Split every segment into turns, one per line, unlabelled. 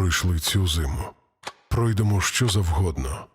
пройшли цю зиму. Пройдемо що завгодно.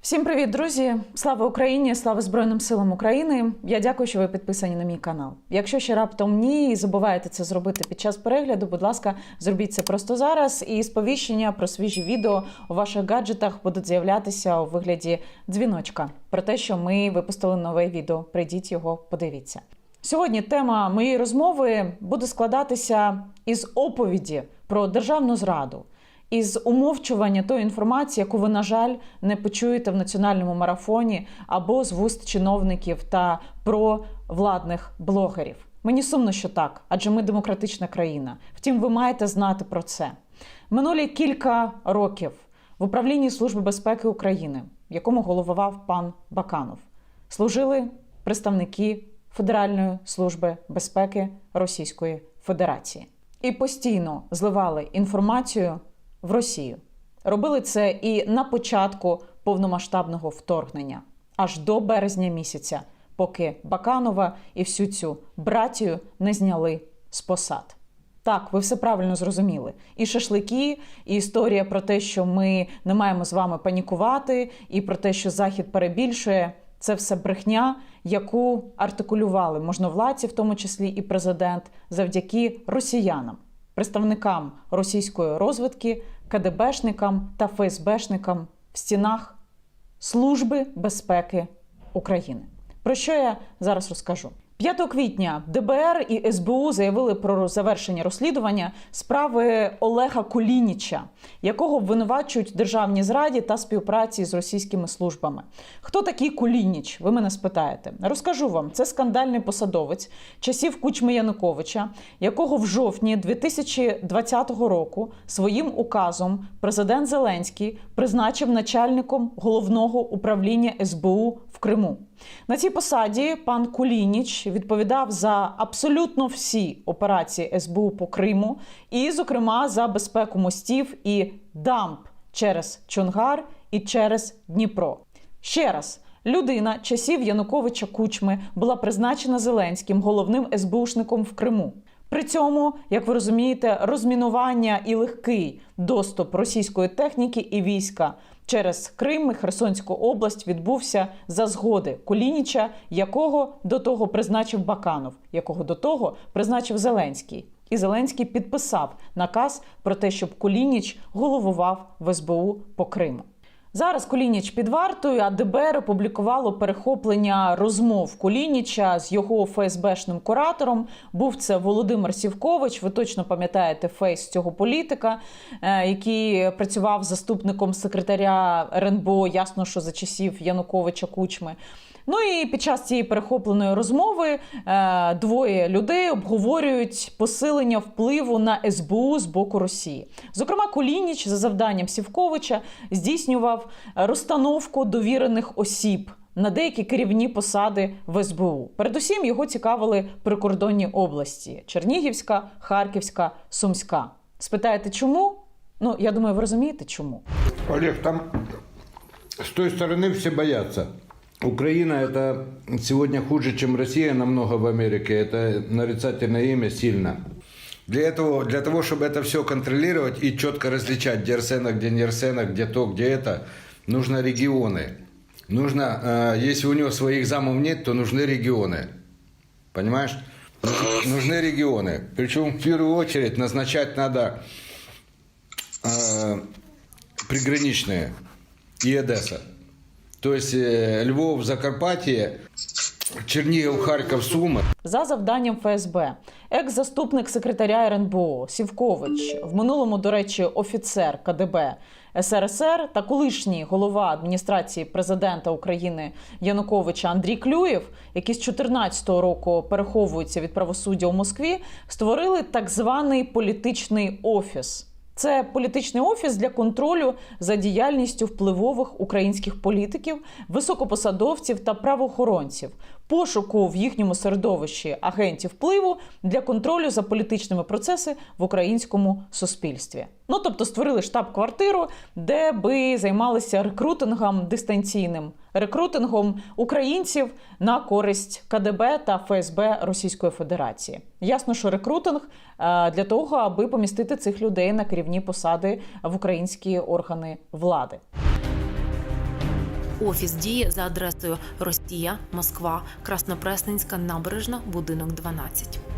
Всім привіт, друзі! Слава Україні! Слава Збройним силам України! Я дякую, що ви підписані на мій канал. Якщо ще раптом ні і забуваєте це зробити під час перегляду, будь ласка, зробіть це просто зараз. І сповіщення про свіжі відео у ваших гаджетах будуть з'являтися у вигляді дзвіночка про те, що ми випустили нове відео. Прийдіть його, подивіться. Сьогодні тема моєї розмови буде складатися із оповіді про державну зраду із умовчування тої інформації, яку ви, на жаль, не почуєте в національному марафоні або з вуст чиновників та провладних блогерів. Мені сумно, що так, адже ми демократична країна. Втім, ви маєте знати про це. Минулі кілька років в управлінні Служби безпеки України, в якому головував пан Баканов, служили представники Федеральної служби безпеки Російської Федерації і постійно зливали інформацію в Росію. Робили це і на початку повномасштабного вторгнення, аж до березня місяця, поки Баканова і всю цю братію не зняли з посад. Так, ви все правильно зрозуміли. І шашлики, і історія про те, що ми не маємо з вами панікувати, і про те, що Захід перебільшує, це все брехня, яку артикулювали можновладці, в тому числі і президент, завдяки росіянам представникам російської розвитки, КДБшникам та ФСБшникам в стінах Служби безпеки України. Про що я зараз розкажу? 5 квітня ДБР і СБУ заявили про завершення розслідування справи Олега Кулініча, якого обвинувачують в державній зраді та співпраці з російськими службами. Хто такий Кулініч? Ви мене спитаєте. Розкажу вам, це скандальний посадовець часів Кучми Януковича, якого в жовтні 2020 року своїм указом президент Зеленський призначив начальником головного управління СБУ в Криму. На цій посаді пан Кулініч відповідав за абсолютно всі операції СБУ по Криму, і, зокрема, за безпеку мостів і дамб через Чонгар і через Дніпро. Ще раз. Людина часів Януковича Кучми була призначена Зеленським головним СБУшником в Криму. При цьому, як ви розумієте, розмінування і легкий доступ російської техніки і війська через Крим і Херсонську область відбувся за згоди Кулініча, якого до того призначив Баканов, якого до того призначив Зеленський. І Зеленський підписав наказ про те, щоб Кулініч головував в СБУ по Криму. Зараз Кулініч під вартою, а ДБР опублікувало перехоплення розмов Кулініча з його ФСБшним куратором. Був це Володимир Сівкович. Ви точно пам'ятаєте фейс цього політика, е, який працював заступником секретаря РНБО. Ясно, що за часів Януковича Кучми. Ну і під час цієї перехопленої розмови е, двоє людей обговорюють посилення впливу на СБУ з боку Росії. Зокрема, Кулініч за завданням Сівковича здійснював розстановку довірених осіб. На деякі керівні посади в СБУ. Передусім його цікавили прикордонні області: Чернігівська, Харківська, Сумська. Спитаєте, чому? Ну я думаю, ви розумієте, чому.
Олег, там с той стороны все боятся. Украина это сегодня хуже, чем Россия намного в Америке. Это нарицательное имя сильно. Для этого, для того, чтобы это все контролировать и четко различать, где Арсена, где не Арсена, где то, где это, нужно регионы. Нужно, э, если у него своих замов нет, то нужны регионы. Понимаешь? Нужны регионы. Причем в первую очередь назначать надо э, приграничные и Одесса. То есть э, Львов, Закарпатье, Чернігів, Харків, Суми.
За завданням ФСБ, екс-заступник секретаря РНБО Сівкович, в минулому, до речі, офіцер КДБ СРСР та колишній голова адміністрації президента України Януковича Андрій Клюєв, який з 2014 року переховується від правосуддя у Москві, створили так званий політичний офіс. Це політичний офіс для контролю за діяльністю впливових українських політиків, високопосадовців та правоохоронців пошуку в їхньому середовищі агентів впливу для контролю за політичними процесами в українському суспільстві. Ну тобто створили штаб-квартиру, де би займалися рекрутингом дистанційним рекрутингом українців на користь КДБ та ФСБ Російської Федерації. Ясно, що рекрутинг е, для того, аби помістити цих людей на керівні посади в українські органи влади.
Офіс діє за адресою Росія, Москва, Краснопресненська набережна, будинок 12.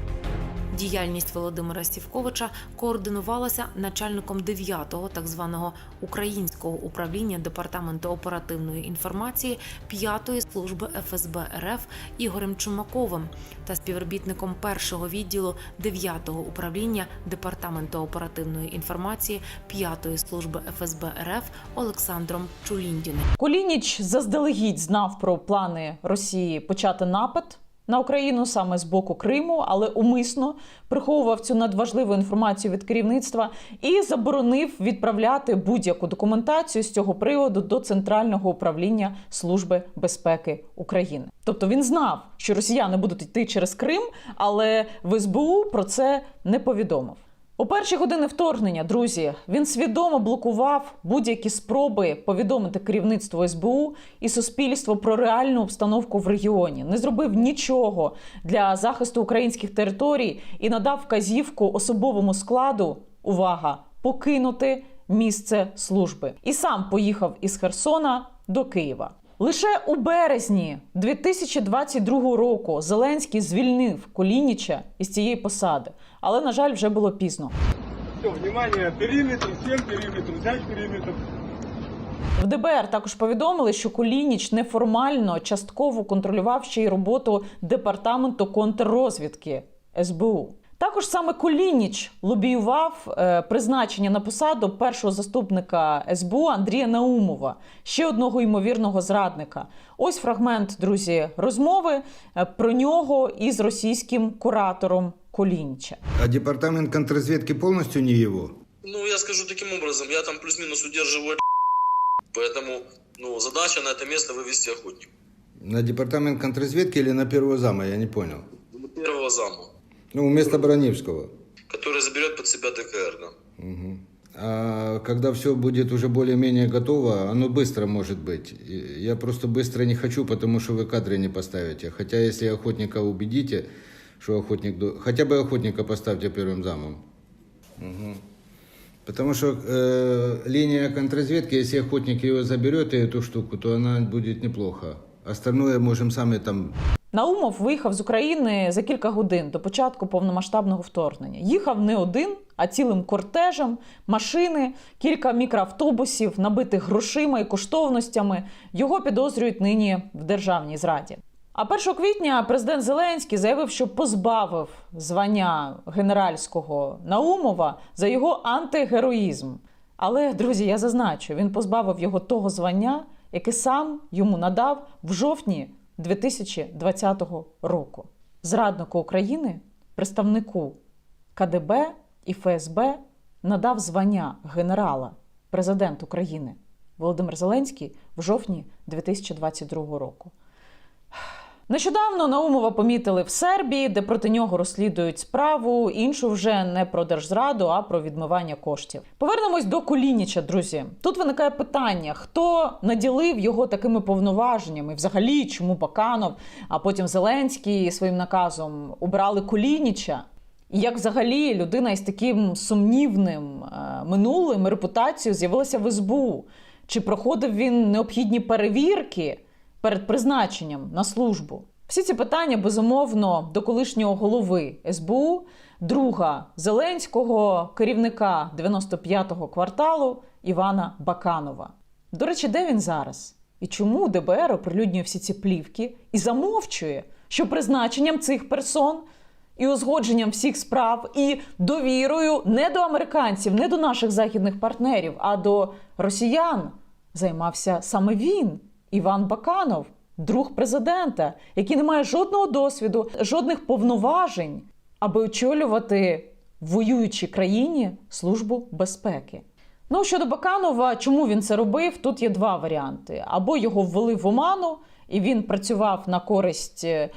Діяльність Володимира Сівковича координувалася начальником 9-го так званого українського управління департаменту оперативної інформації 5-ї служби ФСБ РФ Ігорем Чумаковим та співробітником першого відділу 9-го управління департаменту оперативної інформації 5-ї служби ФСБ РФ Олександром Чуліндіним.
Колініч заздалегідь знав про плани Росії почати напад на Україну саме з боку Криму, але умисно приховував цю надважливу інформацію від керівництва і заборонив відправляти будь-яку документацію з цього приводу до Центрального управління Служби безпеки України. Тобто він знав, що росіяни будуть йти через Крим, але в СБУ про це не повідомив. У перші години вторгнення, друзі, він свідомо блокував будь-які спроби повідомити керівництво СБУ і суспільство про реальну обстановку в регіоні. Не зробив нічого для захисту українських територій і надав вказівку особовому складу. Увага! Покинути місце служби. І сам поїхав із Херсона до Києва. Лише у березні 2022 року Зеленський звільнив Колініча із цієї посади, але на жаль, вже було пізно.
Все, внимание, периметр, всем периметр, взять периметр.
В ДБР також повідомили, що Кулініч неформально частково контролював ще й роботу департаменту контррозвідки СБУ. Також саме Кулініч лобіював е, призначення на посаду першого заступника СБУ Андрія Наумова, ще одного ймовірного зрадника. Ось фрагмент, друзі, розмови е, про нього із російським куратором Кулініча.
А департамент контрразведки полностью не его?
Ну, я скажу таким образом, я там плюс-минус удерживаю поэтому, ну, задача на это место вывести охотник.
На департамент контрразведки или на первого зама, я не понял.
Ну, Первого зама,
Ну, вместо Бронивского.
который заберет под себя ДКР, да.
Мгм. А когда все будет уже более-менее готово, оно быстро может быть. Я просто быстро не хочу, потому что вы кадры не поставите. Хотя если охотника убедите, что охотник... до- Хотя бы охотника поставьте первым замом. Мгм. Потому что э, линия контрразведки, если охотник ее заберет, и эту штуку, то она будет неплохо. Остальное можем сами там
Наумов виїхав з України за кілька годин до початку повномасштабного вторгнення. Їхав не один, а цілим кортежем, машини, кілька мікроавтобусів, набитих грошима і коштовностями. Його підозрюють нині в державній зраді. А 1 квітня президент Зеленський заявив, що позбавив звання генеральського Наумова за його антигероїзм. Але, друзі, я зазначу, він позбавив його того звання, яке сам йому надав в жовтні 2020 року. Зраднику України, представнику КДБ і ФСБ надав звання генерала президент України Володимир Зеленський в жовтні 2022 року. Нещодавно Наумова помітили в Сербії, де проти нього розслідують справу. Іншу вже не про держзраду, а про відмивання коштів. Повернемось до Колініча, друзі. Тут виникає питання: хто наділив його такими повноваженнями? Взагалі, чому Баканов, а потім Зеленський своїм наказом обрали Колініча? І як взагалі людина із таким сумнівним е, минулим репутацією з'явилася в СБУ? Чи проходив він необхідні перевірки перед призначенням на службу? Всі ці питання безумовно до колишнього голови СБУ, друга Зеленського, керівника 95-го кварталу Івана Баканова. До речі, де він зараз? І чому ДБР оприлюднює всі ці плівки і замовчує, що призначенням цих персон і узгодженням всіх справ, і довірою не до американців, не до наших західних партнерів, а до росіян займався саме він, Іван Баканов, друг президента, який не має жодного досвіду, жодних повноважень, аби очолювати в воюючій країні службу безпеки. Ну щодо Баканова, чому він це робив? Тут є два варіанти: або його ввели в оману, і він працював на користь е,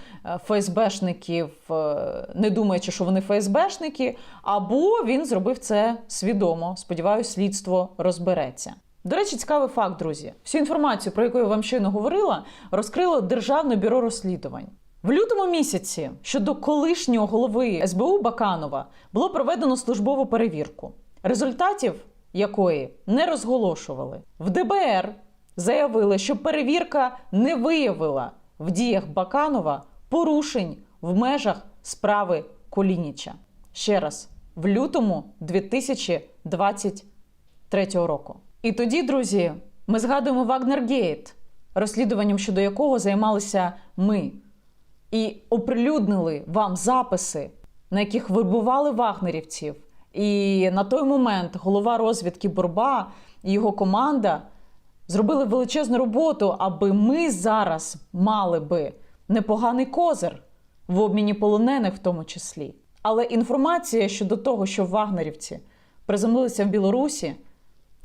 ФСБшників, е, не думаючи, що вони ФСБшники, або він зробив це свідомо. Сподіваюсь, слідство розбереться. До речі, цікавий факт, друзі. Всю інформацію, про яку я вам щойно говорила, розкрило Державне бюро розслідувань. В лютому місяці щодо колишнього голови СБУ Баканова було проведено службову перевірку, результатів якої не розголошували. В ДБР заявили, що перевірка не виявила в діях Баканова порушень в межах справи Колініча. Ще раз, в лютому 2023 року. І тоді, друзі, ми згадуємо Вагнергейт, розслідуванням щодо якого займалися ми, і оприлюднили вам записи, на яких вербували вагнерівців. І на той момент голова розвідки Бурба і його команда зробили величезну роботу, аби ми зараз мали би непоганий козир в обміні полонених, в тому числі. Але інформація щодо того, що вагнерівці приземлилися в Білорусі,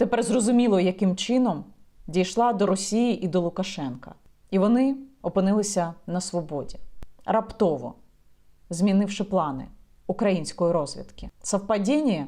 тепер зрозуміло, яким чином дійшла до Росії і до Лукашенка. І вони опинилися на свободі раптово, змінивши плани української розвідки. Совпадіння?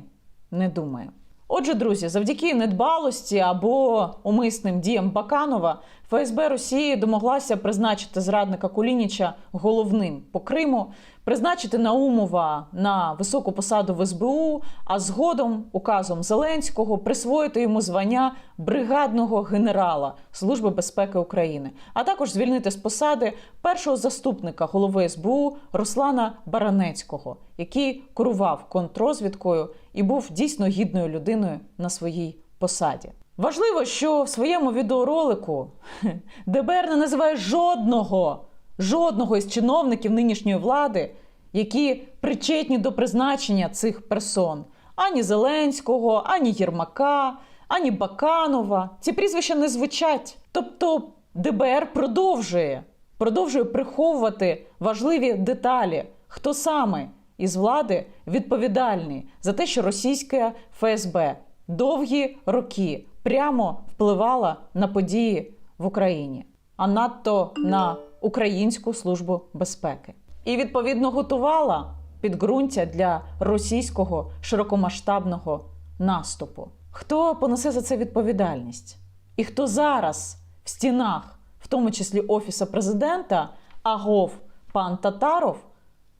Не думаю. Отже, друзі, завдяки недбалості або умисним діям Баканова ФСБ Росії домоглася призначити зрадника Кулініча головним по Криму, призначити Наумова на високу посаду в СБУ, а згодом указом Зеленського присвоїти йому звання бригадного генерала Служби безпеки України, а також звільнити з посади першого заступника голови СБУ Руслана Баранецького, який керував контррозвідкою і був дійсно гідною людиною на своїй посаді. Важливо, що в своєму відеоролику ДБР не називає жодного, жодного із чиновників нинішньої влади, які причетні до призначення цих персон: ані Зеленського, ані Єрмака, ані Баканова. Ці прізвища не звучать. Тобто ДБР продовжує, продовжує приховувати важливі деталі, хто саме із влади відповідальний за те, що російське ФСБ довгі роки прямо впливала на події в Україні, а надто на Українську службу безпеки. І відповідно готувала підґрунтя для російського широкомасштабного наступу. Хто понесе за це відповідальність? І хто зараз в стінах, в тому числі Офіса президента, агов пан Татаров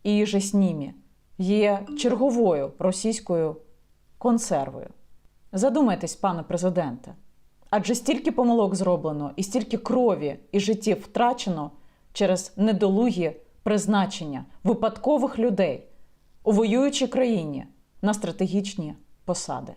і же з ними, є черговою російською консервою. Задумайтесь, пане президенте, адже стільки помилок зроблено, і стільки крові і життів втрачено через недолугі призначення випадкових людей у воюючій країні на стратегічні посади.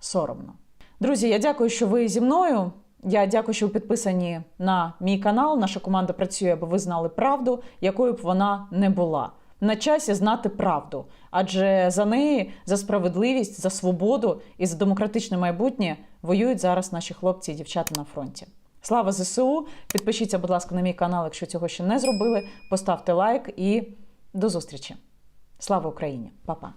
Соромно. Друзі, я дякую, що ви зі мною. Я дякую, що ви підписані на мій канал. Наша команда працює, аби ви знали правду, якою б вона не була. На часі знати правду, адже за неї, за справедливість, за свободу і за демократичне майбутнє воюють зараз наші хлопці і дівчата на фронті. Слава ЗСУ! Підпишіться, будь ласка, на мій канал, якщо цього ще не зробили. Поставте лайк і до зустрічі. Слава Україні! Па-па!